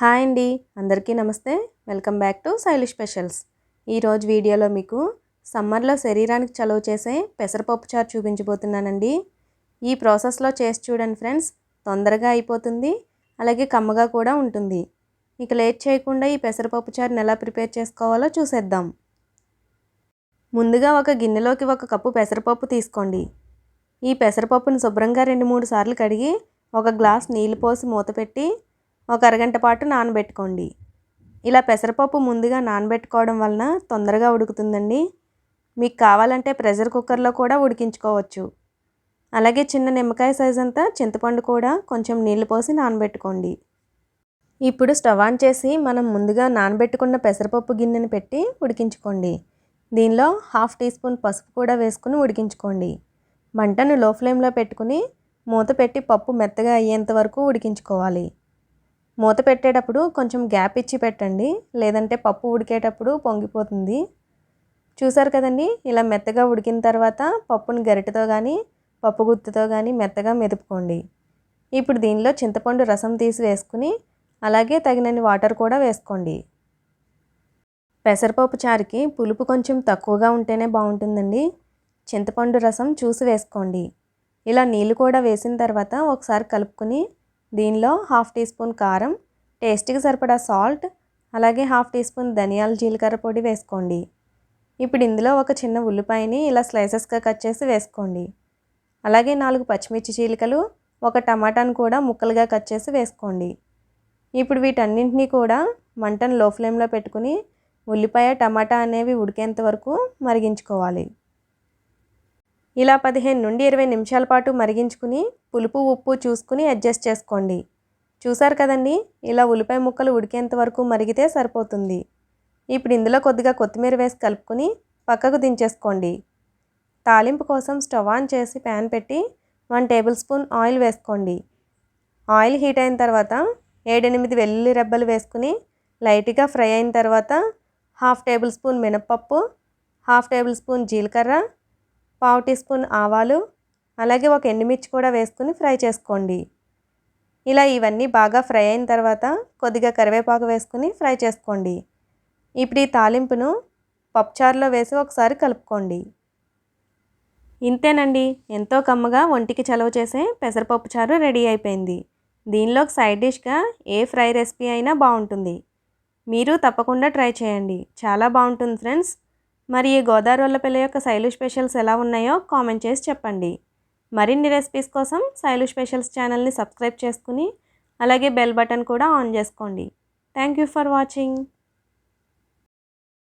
Hi అండి. అందరికీ నమస్తే. Welcome back to Shaili specials. ఈరోజు వీడియోలో మీకు సమ్మర్లో శరీరానికి చలువ చేసే పెసరపప్పు చారు చూపించబోతున్నానండి. ఈ ప్రాసెస్లో చేసి చూడండి ఫ్రెండ్స్. తొందరగా అయిపోతుంది. అలాగే కమ్మగా కూడా ఉంటుంది. ఇక లేట్ చేయకుండా ఈ పెసరపప్పు చారుని ఎలా ప్రిపేర్ చేసుకోవాలో చూసేద్దాం. ముందుగా ఒక గిన్నెలోకి ఒక కప్పు పెసరపప్పు తీసుకోండి. ఈ పెసరపప్పును శుభ్రంగా రెండు మూడు సార్లు కడిగి ఒక గ్లాస్ నీళ్ళు పోసి మూత పెట్టి ఒక అరగంట పాటు నానబెట్టుకోండి. ఇలా పెసరపప్పు ముందుగా నానబెట్టుకోవడం వలన తొందరగా ఉడుకుతుందండి. మీకు కావాలంటే ప్రెషర్ కుక్కర్లో కూడా ఉడికించుకోవచ్చు. అలాగే చిన్న నిమ్మకాయ సైజ్ అంతా చింతపండు కూడా కొంచెం నీళ్ళు పోసి నానబెట్టుకోండి. ఇప్పుడు స్టవ్ ఆన్ చేసి మనం ముందుగా నానబెట్టుకున్న పెసరపప్పు గిన్నెని పెట్టి ఉడికించుకోండి. దీనిలో హాఫ్ టీ స్పూన్ పసుపు కూడా వేసుకుని ఉడికించుకోండి. మంటను లో ఫ్లేమ్లో పెట్టుకుని మూత పెట్టి పప్పు మెత్తగా అయ్యేంత వరకు ఉడికించుకోవాలి. మూత పెట్టేటప్పుడు కొంచెం గ్యాప్ ఇచ్చి పెట్టండి. లేదంటే పప్పు ఉడికేటప్పుడు పొంగిపోతుంది. చూసారు కదండి? ఇలా మెత్తగా ఉడికిన తర్వాత పప్పుని గరిటెతో కానీ పప్పు గుత్తుతో కానీ మెత్తగా మెదుపుకోండి. ఇప్పుడు దీనిలో చింతపండు రసం తీసి వేసుకుని అలాగే తగినన్ని వాటర్ కూడా వేసుకోండి. పెసరపప్పు చారుకి పులుపు కొంచెం తక్కువగా ఉంటేనే బాగుంటుందండి. చింతపండు రసం చూసి వేసుకోండి. ఇలా నీళ్ళు కూడా వేసిన తర్వాత ఒకసారి కలుపుకొని దీనిలో హాఫ్ టీ స్పూన్ కారం టేస్ట్కి సరిపడా సాల్ట్ అలాగే హాఫ్ టీ స్పూన్ ధనియాల జీలకర్ర పొడి వేసుకోండి. ఇప్పుడు ఇందులో ఒక చిన్న ఉల్లిపాయని ఇలా స్లైసెస్గా కట్ చేసి వేసుకోండి. అలాగే నాలుగు పచ్చిమిర్చి చీలికలు ఒక టమాటాను కూడా ముక్కలుగా కట్ చేసి వేసుకోండి. ఇప్పుడు వీటన్నింటినీ కూడా మంటను లో ఫ్లేమ్లో పెట్టుకుని ఉల్లిపాయ టమాటా అనేవి ఉడికేంత వరకు మరిగించుకోవాలి. ఇలా పదిహేను నుండి ఇరవై నిమిషాల పాటు మరిగించుకుని పులుపు ఉప్పు చూసుకుని అడ్జస్ట్ చేసుకోండి. చూసారు కదండి? ఇలా ఉల్లిపాయ ముక్కలు ఉడికేంత వరకు మరిగితే సరిపోతుంది. ఇప్పుడు ఇందులో కొద్దిగా కొత్తిమీర వేసి కలుపుకొని పక్కకు దించేసుకోండి. తాలింపు కోసం స్టవ్ ఆన్ చేసి ప్యాన్ పెట్టి వన్ టేబుల్ స్పూన్ ఆయిల్ వేసుకోండి. ఆయిల్ హీట్ అయిన తర్వాత ఏడెనిమిది వెల్లుల్లి రెబ్బలు వేసుకుని లైట్గా ఫ్రై అయిన తర్వాత హాఫ్ టేబుల్ స్పూన్ మినప్పప్పు హాఫ్ టేబుల్ స్పూన్ జీలకర్ర పావు టీ స్పూన్ ఆవాలు అలాగే ఒక ఎండుమిర్చి కూడా వేసుకుని ఫ్రై చేసుకోండి. ఇలా ఇవన్నీ బాగా ఫ్రై అయిన తర్వాత కొద్దిగా కరివేపాకు వేసుకుని ఫ్రై చేసుకోండి. ఇప్పుడు ఈ తాలింపును పప్పుచారులో వేసి ఒకసారి కలుపుకోండి. ఇంతేనండి. ఎంతో కమ్మగా ఒంటికి చలవ చేసే పెసరపప్పు చారు రెడీ అయిపోయింది. దీనిలోకి సైడ్ డిష్గా ఏ ఫ్రై రెసిపీ అయినా బాగుంటుంది. మీరు తప్పకుండా ట్రై చేయండి. చాలా బాగుంటుంది ఫ్రెండ్స్. మరి ఈ గోదావరి యొక్క శైలు స్పెషల్స్ ఎలా ఉన్నాయో కామెంట్ చేసి చెప్పండి. మరిన్ని రెసిపీస్ కోసం శైలు స్పెషల్స్ ఛానల్ని సబ్స్క్రైబ్ చేసుకుని అలాగే బెల్ బటన్ కూడా ఆన్ చేసుకోండి. Thank you for watching.